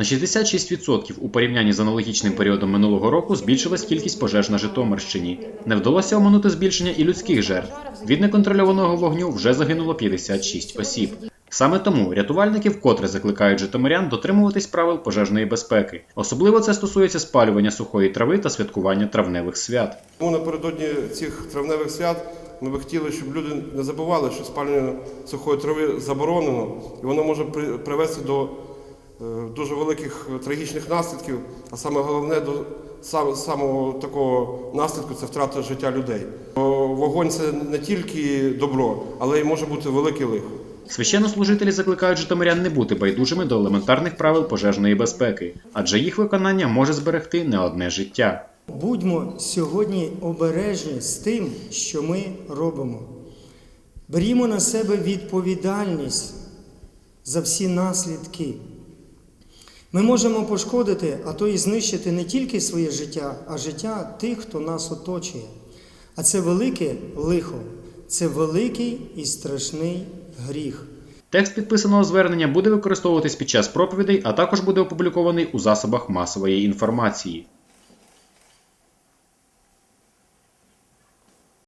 На 66% у порівнянні з аналогічним періодом минулого року збільшилась кількість пожеж на Житомирщині. Не вдалося оминути збільшення і людських жертв. Від неконтрольованого вогню вже загинуло 56 осіб. Саме тому рятувальники вкотре закликають житомирян дотримуватись правил пожежної безпеки. Особливо це стосується спалювання сухої трави та святкування травневих свят. Тому напередодні цих травневих свят ми би хотіли, щоб люди не забували, що спалювання сухої трави заборонено, і воно може при- привести до дуже великих е, трагічних наслідків, а саме головне до сам- самого такого наслідку це втрата життя людей. Вогонь це не тільки добро, але й може бути велике лихо. Священнослужителі закликають житомирян не бути байдужими до елементарних правил пожежної безпеки, адже їх виконання може зберегти не одне життя. Будьмо сьогодні обережні з тим, що ми робимо. Берімо на себе відповідальність за всі наслідки. Ми можемо пошкодити, а то і знищити не тільки своє життя, а життя тих, хто нас оточує. А це велике лихо, це великий і страшний гріх. Текст підписаного звернення буде використовуватись під час проповідей, а також буде опублікований у засобах масової інформації.